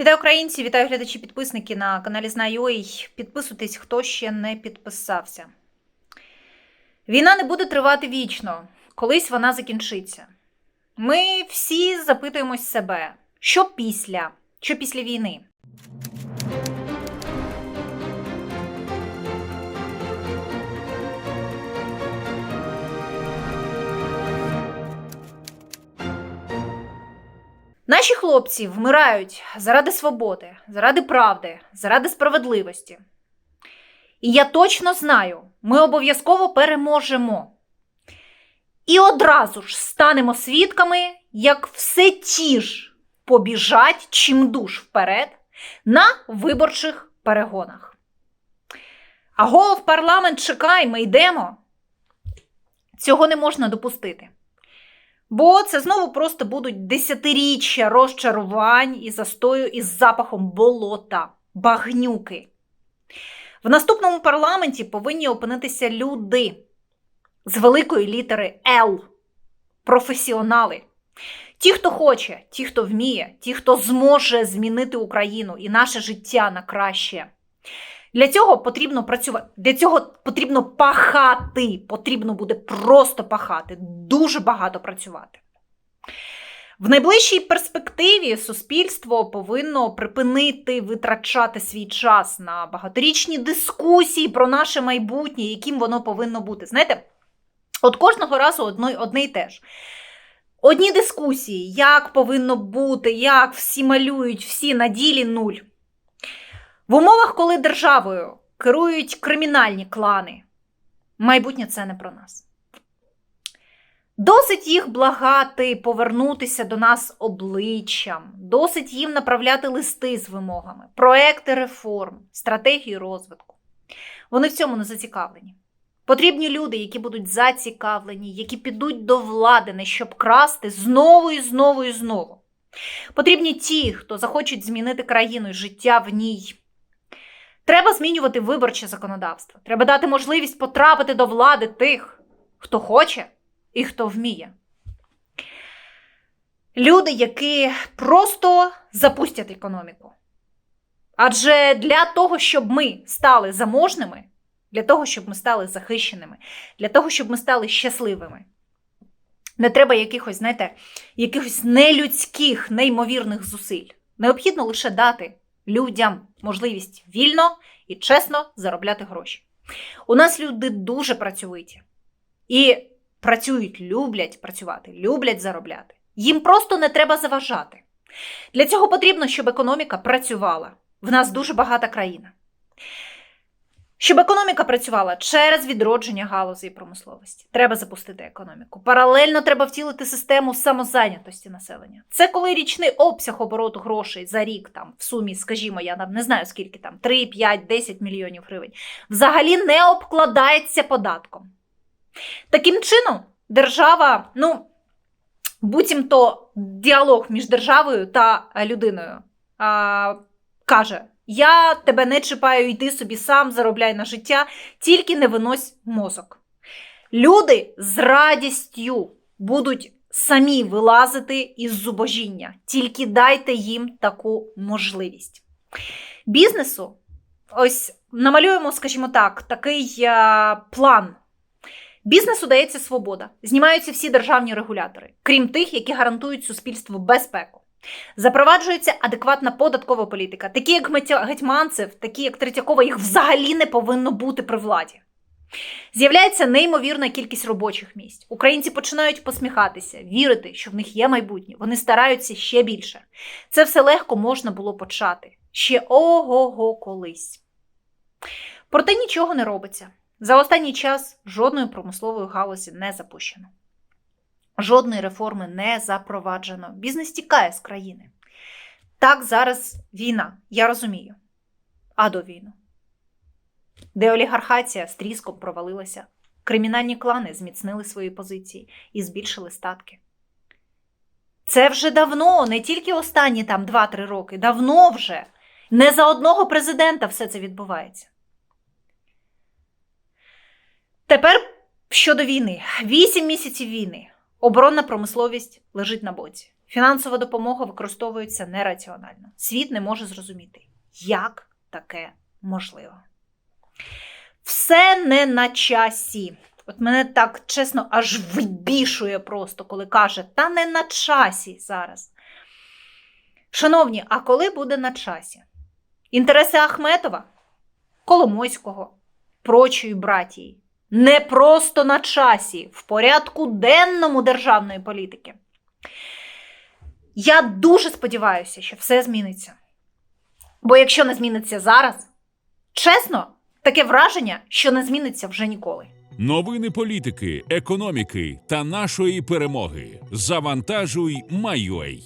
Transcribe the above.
Вітаю українці, вітаю глядачі, підписники на каналі Знайой. Підписуйтесь, хто ще не підписався. Війна не буде тривати вічно, колись вона закінчиться. Ми всі запитуємось себе, що після, що після війни. Наші хлопці вмирають заради свободи, заради правди, заради справедливості. І я точно знаю, ми обов'язково переможемо. І одразу ж станемо свідками, як все ті ж побіжать чимдуж вперед на виборчих перегонах. Аго, в парламент чекай, ми йдемо. Цього не можна допустити. Бо це знову просто будуть десятиріччя розчарувань і застою із запахом болота, багнюки. В наступному парламенті повинні опинитися люди з великої літери Л, професіонали. Ті, хто хоче, ті, хто вміє, ті, хто зможе змінити Україну і наше життя на краще. Для цього потрібно працювати, для цього потрібно пахати. Потрібно буде просто пахати, дуже багато працювати. В найближчій перспективі суспільство повинно припинити витрачати свій час на багаторічні дискусії про наше майбутнє, яким воно повинно бути. Знаєте, от кожного разу одне, одне й те ж. Одні дискусії, як повинно бути, як всі малюють, всі на ділі нуль. В умовах, коли державою керують кримінальні клани, майбутнє це не про нас. Досить їх благати повернутися до нас обличчям, досить їм направляти листи з вимогами, проекти реформ, стратегії розвитку. Вони в цьому не зацікавлені. Потрібні люди, які будуть зацікавлені, які підуть до влади, не щоб красти знову і знову і знову. Потрібні ті, хто захочуть змінити країну і життя в ній. Треба змінювати виборче законодавство. Треба дати можливість потрапити до влади тих, хто хоче і хто вміє. Люди, які просто запустять економіку. Адже для того, щоб ми стали заможними, для того, щоб ми стали захищеними, для того, щоб ми стали щасливими, не треба якихось, знаєте, якихось нелюдських, неймовірних зусиль. Необхідно лише дати людям можливість вільно і чесно заробляти гроші. У нас люди дуже працьовиті і працюють, люблять працювати, люблять заробляти. Їм просто не треба заважати. Для цього потрібно, щоб економіка працювала. В нас дуже багата країна. Щоб економіка працювала через відродження галузі промисловості, треба запустити економіку. Паралельно треба втілити систему самозайнятості населення. Це коли річний обсяг обороту грошей за рік, там в сумі, скажімо, я не знаю скільки там 3, 5, 10 мільйонів гривень, взагалі не обкладається податком. Таким чином, держава, ну, буцімто діалог між державою та людиною а, каже. Я тебе не чіпаю, йди собі сам, заробляй на життя, тільки не винось мозок. Люди з радістю будуть самі вилазити із зубожіння, тільки дайте їм таку можливість. Бізнесу, ось намалюємо, скажімо так, такий а, план. Бізнесу дається свобода, знімаються всі державні регулятори, крім тих, які гарантують суспільству безпеку. Запроваджується адекватна податкова політика. Такі, як Гетьманцев, такі, як Третьякова, їх взагалі не повинно бути при владі. З'являється неймовірна кількість робочих місць. Українці починають посміхатися, вірити, що в них є майбутнє. Вони стараються ще більше. Це все легко можна було почати ще ого-го колись. Проте нічого не робиться. За останній час жодної промислової галузі не запущено. Жодної реформи не запроваджено. Бізнес тікає з країни. Так, зараз війна, я розумію. А до війну. Де олігархація з тріском провалилася, кримінальні клани зміцнили свої позиції і збільшили статки. Це вже давно, не тільки останні там 2-3 роки, давно вже. Не за одного президента все це відбувається. Тепер щодо війни: 8 місяців війни. Оборонна промисловість лежить на боці. Фінансова допомога використовується нераціонально. Світ не може зрозуміти, як таке можливо. Все не на часі. От мене так чесно аж вибішує просто, коли каже, та не на часі зараз. Шановні, а коли буде на часі? Інтереси Ахметова, Коломойського, прочої братії. Не просто на часі, в порядку денному державної політики. Я дуже сподіваюся, що все зміниться. Бо якщо не зміниться зараз, чесно, таке враження, що не зміниться вже ніколи. Новини політики, економіки та нашої перемоги. Завантажуй, Майой.